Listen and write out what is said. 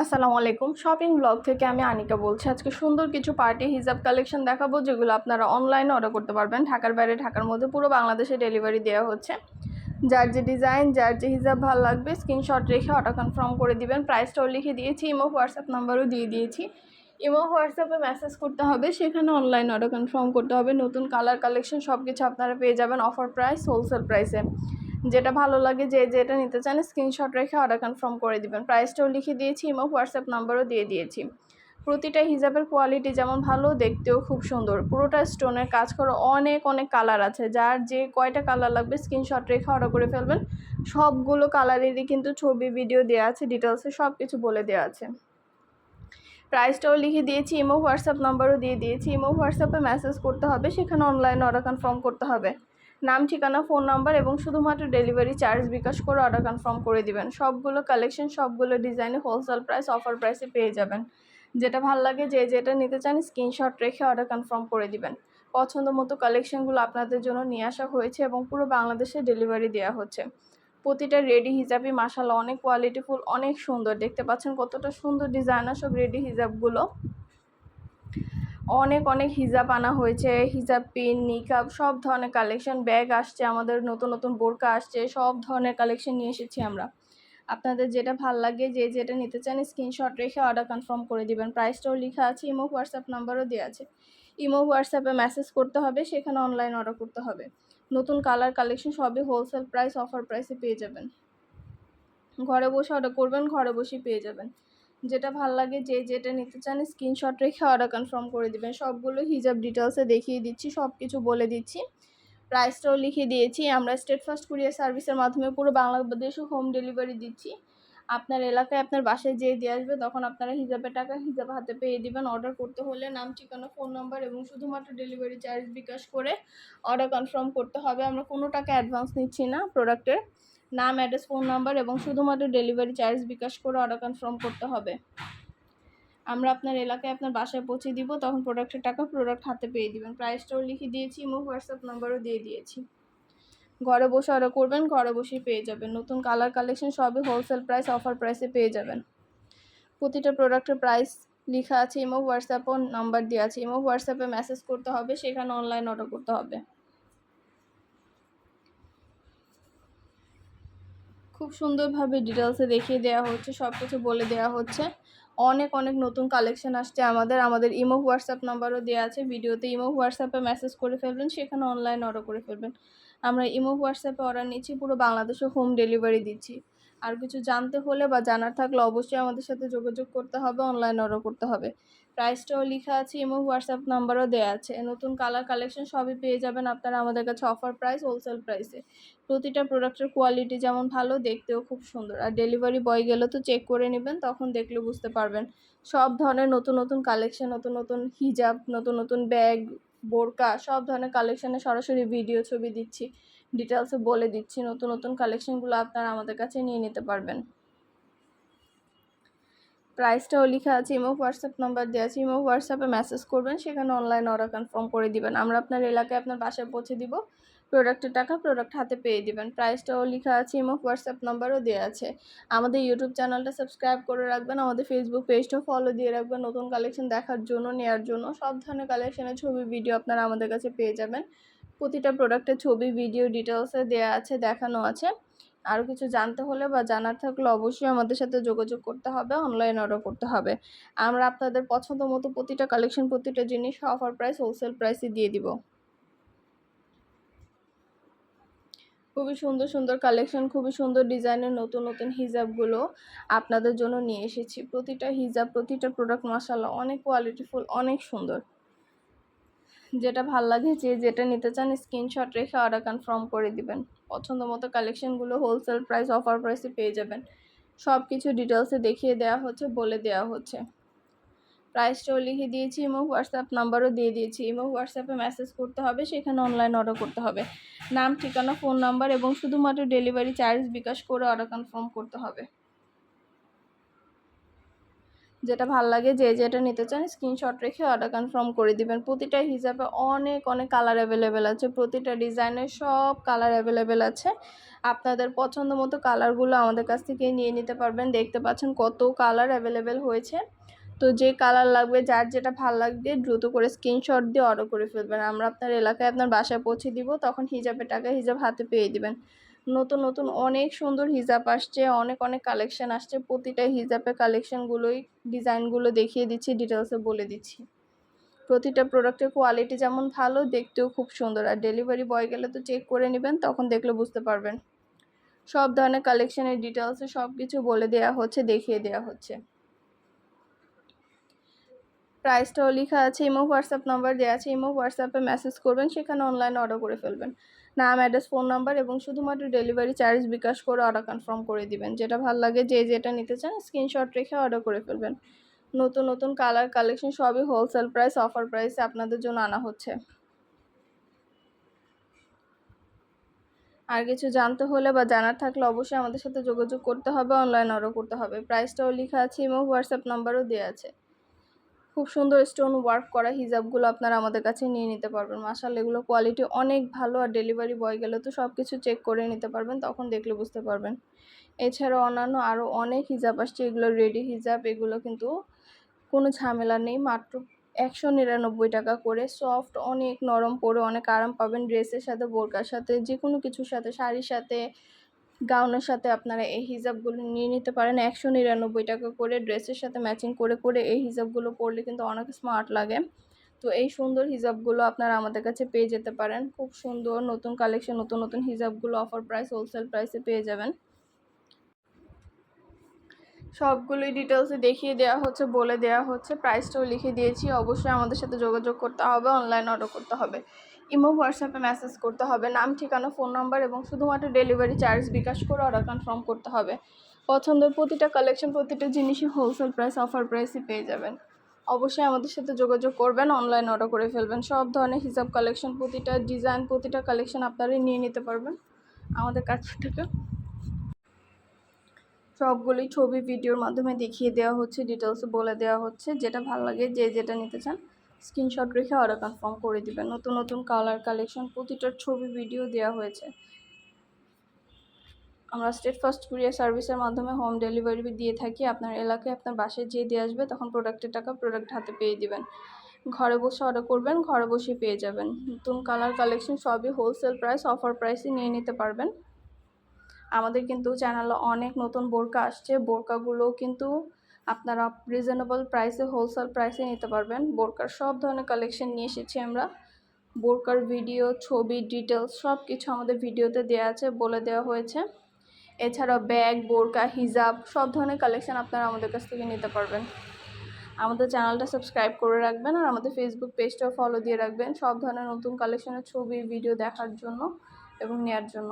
আসসালামু আলাইকুম। Shopping blog থেকে আমি আনিকা বলছি। আজকে সুন্দর কিছু পার্টি হিজাব কালেকশন দেখাবো, যেগুলো আপনারা অনলাইনে অর্ডার করতে পারবেন। ঢাকার বাইরে, ঢাকার মধ্যে পুরো বাংলাদেশে ডেলিভারি দেওয়া হচ্ছে। যার যে ডিজাইন যার যে হিজাব ভালো লাগবে স্ক্রিনশট রেখে অর্ডার কনফার্ম করে দিবেন। প্রাইসটাও লিখে দিয়েছি ইমো হোয়াটসঅ্যাপ নাম্বারও দিয়ে দিয়েছি। ইমো হোয়াটসঅ্যাপে মেসেজ করতে হবে, সেখানে অনলাইন অর্ডার কনফার্ম করতে হবে। নতুন কালার কালেকশন সব কিছু আপনারা পেয়ে যাবেন অফার প্রাইস হোলসেল প্রাইসে যেটা ভালো লাগে যে যেটা নিতে চান স্ক্রিনশট রেখে অর্ডার কনফার্ম করে দিবেন। প্রাইসটাও লিখে দিয়েছি ইমো হোয়াটসঅ্যাপ নাম্বারও দিয়ে দিয়েছি। প্রতিটা হিজাবের কোয়ালিটি যেমন ভালো, দেখতেও খুব সুন্দর। পুরোটা স্টোনের কাজ করা অনেক অনেক কালার আছে। যার যে কয়টা কালার লাগবে স্ক্রিনশট রেখে অর্ডার করে ফেলবেন। সবগুলো কালারেরই কিন্তু ছবি ভিডিও দেওয়া আছে ডিটেলসে সব কিছু বলে দেওয়া আছে। প্রাইসটাও লিখে দিয়েছি ইমো হোয়াটসঅ্যাপ নাম্বারও দিয়ে দিয়েছি। ইমো হোয়াটসঅ্যাপে মেসেজ করতে হবে, সেখানে অনলাইনে অর্ডার কনফার্ম করতে হবে। নাম, ঠিকানা, ফোন নাম্বার এবং শুধুমাত্র ডেলিভারি চার্জ বিকাশ করে অর্ডার কনফার্ম করে দিবেন। সবগুলো কালেকশন সবগুলো ডিজাইনে হোলসেল প্রাইস অফার প্রাইসে পেয়ে যাবেন। যেটা ভালো লাগে, যে যেটা নিতে চান স্ক্রিনশট রেখে অর্ডার কনফার্ম করে দিবেন। পছন্দ মতো কালেকশনগুলো আপনাদের জন্য নিয়ে আসা হয়েছে এবং পুরো বাংলাদেশে ডেলিভারি দেওয়া হচ্ছে। প্রতিটা রেডি হিজাবই মাসাল্লাহ অনেক কোয়ালিটিফুল অনেক সুন্দর। দেখতে পাচ্ছেন কতটা সুন্দর ডিজাইনার সব রেডি হিজাবগুলো। অনেক অনেক হিজাব আনা হয়েছে, হিজাব, পিন, নিকাব, সব ধরনের কালেকশন ব্যাগ আসছে, আমাদের নতুন নতুন বোরকা আসছে, সব ধরনের কালেকশন নিয়ে এসেছি আমরা। আপনাদের যেটা ভালো লাগে, যে যেটা নিতে চান স্ক্রিনশট রেখে অর্ডার কনফার্ম করে দিবেন। প্রাইসটাও লেখা আছে ইমো হোয়াটসঅ্যাপ নাম্বারও দেওয়া আছে। ইমো হোয়াটসঅ্যাপে মেসেজ করতে হবে, সেখানে অনলাইন অর্ডার করতে হবে। নতুন কালার কালেকশন সবই হোলসেল প্রাইস অফার প্রাইসে পেয়ে যাবেন। ঘরে বসে অর্ডার করবেন, ঘরে বসেই পেয়ে যাবেন। যেটা ভালো লাগে, যে যেটা নিতে চান স্ক্রিনশট রেখে অর্ডার কনফার্ম করে দিবেন। সবগুলো হিজাব ডিটেলসে দেখিয়ে দিচ্ছি সব কিছু বলে দিচ্ছি। প্রাইসটাও লিখে দিয়েছি। আমরা স্টেট ফার্স্ট কুরিয়ার সার্ভিসের মাধ্যমে পুরো বাংলাদেশে হোম ডেলিভারি দিচ্ছি। আপনার এলাকায় আপনার বাসায় যেয়ে দিয়ে আসবে, তখন আপনারা হিজাবের টাকা হিজাব হাতে পেয়ে দিবেন। অর্ডার করতে হলে নাম, ঠিকানা ফোন নাম্বার এবং শুধুমাত্র ডেলিভারি চার্জ বিকাশ করে অর্ডার কনফার্ম করতে হবে। আমরা কোনো টাকা অ্যাডভান্স নিচ্ছি না প্রোডাক্টের নাম, অ্যাড্রেস, ফোন নাম্বার এবং শুধুমাত্র ডেলিভারি চার্জ বিকাশ করে অর্ডার কনফার্ম করতে হবে। আমরা আপনার এলাকায় আপনার বাসায় পৌঁছে দিব, তখন প্রোডাক্টের টাকা প্রোডাক্ট হাতে পেয়ে দিবেন। প্রাইসটাও লিখে দিয়েছি এবং হোয়াটসঅ্যাপ নাম্বারও দিয়ে দিয়েছি। ঘরে বসে অর্ডার করবেন, ঘরে বসেই পেয়ে যাবেন। নতুন কালার কালেকশন সবই হোলসেল প্রাইস অফার প্রাইসে পেয়ে যাবেন। প্রতিটা প্রোডাক্টের প্রাইস লেখা আছে ইমো হোয়াটসঅ্যাপও নাম্বার দেওয়া আছে। ইমো হোয়াটসঅ্যাপে মেসেজ করতে হবে, সেখানে অনলাইন অর্ডার করতে হবে। খুব সুন্দরভাবে ডিটেলসে দেখিয়ে দেওয়া হচ্ছে সব কিছু বলে দেওয়া হচ্ছে। অনেক অনেক নতুন কালেকশন আসছে আমাদের আমাদের ইমো হোয়াটসঅ্যাপ নাম্বারও দেওয়া আছে। ভিডিওতে ইমো হোয়াটসঅ্যাপে মেসেজ করে ফেলবেন, সেখানে অনলাইন অর্ডার করে ফেলবেন। আমরা ইমো হোয়াটসঅ্যাপে অর্ডার নিচ্ছি, পুরো বাংলাদেশে হোম ডেলিভারি দিচ্ছি। আর কিছু জানতে হলে বা জানার থাকলে অবশ্যই আমাদের সাথে যোগাযোগ করতে হবে অনলাইন অর্ডার করতে হবে। প্রাইসটাও লেখা আছে এবং হোয়াটসঅ্যাপ নাম্বারও দেওয়া আছে। নতুন কালার কালেকশন সবই পেয়ে যাবেন আপনারা আমাদের কাছে অফার প্রাইস হোলসেল প্রাইসে প্রতিটা প্রোডাক্টের কোয়ালিটি যেমন ভালো, দেখতেও খুব সুন্দর। আর ডেলিভারি বয় গেলে তো চেক করে নেবেন, তখন দেখলে বুঝতে পারবেন। সব ধরনের নতুন নতুন কালেকশন নতুন নতুন হিজাব নতুন নতুন ব্যাগ বোরকা, সব ধরনের কালেকশানে সরাসরি ভিডিও ছবি দিচ্ছি। ডিটেলসে বলে দিচ্ছি, নতুন নতুন কালেকশনগুলো আপনারা আমাদের কাছে নিয়ে নিতে পারবেন। প্রাইসটাও লেখা আছে ইমো হোয়াটসঅ্যাপ নাম্বার দেওয়া আছে ইমো হোয়াটসঅ্যাপে মেসেজ করবেন, সেখানে অনলাইন অর্ডার কনফার্ম করে দিবেন। আমরা আপনার এলাকায় আপনার বাসায় পৌঁছে দিব প্রোডাক্টের টাকা প্রোডাক্ট হাতে পেয়ে দিবেন। প্রাইসটাও লেখা আছে ইমো হোয়াটসঅ্যাপ নাম্বারও দেওয়া আছে। আমাদের ইউটিউব চ্যানেলটা সাবস্ক্রাইব করে রাখবেন, আমাদের ফেসবুক পেজটাও ফলো দিয়ে রাখবেন, নতুন কালেকশন দেখার জন্য নেওয়ার জন্য, সব ধরনের কালেকশনের ছবি ভিডিও আপনারা আমাদের কাছে পেয়ে যাবেন। প্রতিটা প্রোডাক্টের ছবি ভিডিও ডিটেলসে দেওয়া আছে, দেখানো আছে। আরও কিছু জানতে হলে বা জানার থাকলে অবশ্যই আমাদের সাথে যোগাযোগ করতে হবে অনলাইন অর্ডার করতে হবে। আমরা আপনাদের পছন্দ মতো প্রতিটা কালেকশন প্রতিটা জিনিস অফার প্রাইস হোলসেল প্রাইসে দিয়ে দিব। খুবই সুন্দর সুন্দর কালেকশন খুবই সুন্দর ডিজাইনের নতুন নতুন হিজাবগুলো আপনাদের জন্য নিয়ে এসেছি। প্রতিটা হিজাব, প্রতিটা প্রোডাক্ট মশালা অনেক কোয়ালিটিফুল অনেক সুন্দর। যেটা ভালো লাগে যে যেটা নিতে চান স্ক্রিনশট রেখে অর্ডার কনফার্ম করে দিবেন। পছন্দ মতো কালেকশনগুলো হোলসেল প্রাইস অফার প্রাইসে পেয়ে যাবেন। সব কিছু ডিটেলসে দেখিয়ে দেওয়া হচ্ছে, বলে দেওয়া হচ্ছে। প্রাইসটাও লিখে দিয়েছি এবং হোয়াটসঅ্যাপ নাম্বারও দিয়ে দিয়েছি। এবং হোয়াটসঅ্যাপে মেসেজ করতে হবে, সেখানে অনলাইন অর্ডার করতে হবে। নাম, ঠিকানা ফোন নাম্বার এবং শুধুমাত্র ডেলিভারি চার্জ বিকাশ করে অর্ডার কনফার্ম করতে হবে। যেটা ভালো লাগে, যে যেটা নিতে চান স্ক্রিনশট রেখে অর্ডার কনফার্ম করে দিবেন। প্রতিটা হিসাবে অনেক অনেক কালার অ্যাভেলেবেল আছে। প্রতিটা ডিজাইনের সব কালার অ্যাভেলেবেল আছে। আপনাদের পছন্দ মতো কালারগুলো আমাদের কাছ থেকে নিয়ে নিতে পারবেন। দেখতে পাচ্ছেন কত কালার অ্যাভেলেবেল হয়েছে। তো যে কালার লাগবে, যার যেটা ভালো লাগবে, দ্রুত করে স্ক্রিনশট দিয়ে অর্ডার করে ফেলবেন। আমরা আপনার এলাকায় আপনার বাসায় পৌঁছে দিব, তখন হিজাবের টাকা হিজাব হাতে পেয়ে দিবেন। নতুন নতুন অনেক সুন্দর হিজাব আসছে, অনেক অনেক কালেকশন আসছে। প্রতিটা হিজাবের কালেকশনগুলোই ডিজাইনগুলো দেখিয়ে দিচ্ছি ডিটেলসে বলে দিচ্ছি। প্রতিটা প্রোডাক্টের কোয়ালিটি যেমন ভালো, দেখতেও খুব সুন্দর। আর ডেলিভারি বয় গেলে তো চেক করে নেবেন, তখন দেখলে বুঝতে পারবেন। সব ধরনের কালেকশনের ডিটেলসে সব কিছু বলে দেওয়া হচ্ছে, দেখিয়ে দেওয়া হচ্ছে। প্রাইসটাও লেখা আছে ইমো হোয়াটসঅ্যাপ নাম্বার দেওয়া আছে ইমো হোয়াটসঅ্যাপে মেসেজ করবেন, সেখানে অনলাইন অর্ডার করে ফেলবেন। নাম অ্যাড্রেস ফোন নাম্বার এবং শুধুমাত্র ডেলিভারি চার্জ বিকাশ করে অর্ডার কনফার্ম করে দিবেন। যেটা ভালো লাগে, যে যেটা নিতে চান স্ক্রিনশট রেখে অর্ডার করে ফেলবেন। নতুন নতুন কালার কালেকশন সবই হোলসেল প্রাইস অফার প্রাইসে আপনাদের জন্য আনা হচ্ছে। আর কিছু জানতে হলে বা জানার থাকলে অবশ্যই আমাদের সাথে যোগাযোগ করতে হবে অনলাইন অর্ডার করতে হবে। প্রাইসটাও লেখা আছে এবং হোয়াটসঅ্যাপ নাম্বারও দেওয়া আছে। খুব সুন্দর স্টোন ওয়ার্ক করা হিজাবগুলো আপনারা আমাদের কাছে নিয়ে নিতে পারবেন। মাসাল এগুলো কোয়ালিটি অনেক ভালো আর ডেলিভারি বয় গেলে তো সব কিছু চেক করে নিতে পারবেন, তখন দেখলে বুঝতে পারবেন। এছাড়াও অন্যান্য আরও অনেক হিজাব আসছে, এগুলো রেডি হিজাব, এগুলো কিন্তু কোনো ঝামেলা নেই, মাত্র একশো নিরানব্বই টাকা করে। সফট অনেক নরম পরে অনেক আরাম পাবেন ড্রেসের সাথে, বোরকার সাথে যে কোনো কিছুর সাথে, শাড়ির সাথে গাউনের সাথে আপনারা এই হিজাবগুলো নিয়ে নিতে পারেন। একশো নিরানব্বই টাকা করে ড্রেসের সাথে ম্যাচিং করে করে এই হিজাবগুলো পরলে কিন্তু অনেক স্মার্ট লাগে। তো এই সুন্দর হিজাবগুলো আপনারা আমাদের কাছে পেয়ে যেতে পারেন। খুব সুন্দর নতুন কালেকশন নতুন নতুন হিজাবগুলো অফার প্রাইস হোলসেল প্রাইসে পেয়ে যাবেন। সবগুলোই ডিটেলসে দেখিয়ে দেওয়া হচ্ছে, বলে দেওয়া হচ্ছে। প্রাইসটাও লিখে দিয়েছি। অবশ্যই আমাদের সাথে যোগাযোগ করতে হবে অনলাইন অর্ডার করতে হবে। ইমো হোয়াটসঅ্যাপে মেসেজ করতে হবে। নাম, ঠিকানা ফোন নাম্বার এবং শুধুমাত্র ডেলিভারি চার্জ বিকাশ করে অর্ডার কনফার্ম করতে হবে। পছন্দের প্রতিটা কালেকশন প্রতিটা জিনিসই হোলসেল প্রাইস অফার প্রাইসই পেয়ে যাবেন। অবশ্যই আমাদের সাথে যোগাযোগ করবেন অনলাইন অর্ডার করে ফেলবেন। সব ধরনের হিসাব কালেকশন প্রতিটা ডিজাইন প্রতিটা কালেকশন আপনারাই নিয়ে নিতে পারবেন। আমাদের কাছ থেকে। সবগুলোই ছবি, ভিডিওর মাধ্যমে দেখিয়ে দেওয়া হচ্ছে ডিটেলসে বলে দেওয়া হচ্ছে। যেটা ভালো লাগে, যে যেটা নিতে চান স্ক্রিনশট রেখে অর্ডার কনফার্ম করে দিবেন। নতুন নতুন কালার কালেকশন প্রতিটার ছবি ভিডিও দেওয়া হয়েছে। আমরা স্টেট ফার্স্ট কুরিয়ার সার্ভিসের মাধ্যমে হোম ডেলিভারি দিয়ে থাকি। আপনার এলাকায় আপনার বাসায় যেয়ে দিয়ে আসবে, তখন প্রোডাক্টের টাকা প্রোডাক্ট হাতে পেয়ে দিবেন। ঘরে বসে অর্ডার করবেন, ঘরে বসে পেয়ে যাবেন। নতুন কালার কালেকশন সবই হোলসেল প্রাইস অফার প্রাইসে নিয়ে নিতে পারবেন। আমাদের কিন্তু চ্যানেলে অনেক নতুন বোরকা আসছে। বোরকাগুলো কিন্তু আপনারা রিজনেবল প্রাইসে হোলসেল প্রাইসে নিতে পারবেন। বোরকার সব ধরনের কালেকশন নিয়ে এসেছি আমরা। বোরকার ভিডিও ছবি ডিটেলস সব কিছু আমাদের ভিডিওতে দেওয়া আছে, বলে দেওয়া হয়েছে। এছাড়াও ব্যাগ বোরকা, হিজাব সব ধরনের কালেকশন আপনারা আমাদের কাছ থেকে নিতে পারবেন। আমাদের চ্যানেলটা সাবস্ক্রাইব করে রাখবেন আর আমাদের ফেসবুক পেজটাও ফলো দিয়ে রাখবেন সব ধরনের নতুন কালেকশনের ছবি ভিডিও দেখার জন্য এবং নেওয়ার জন্য।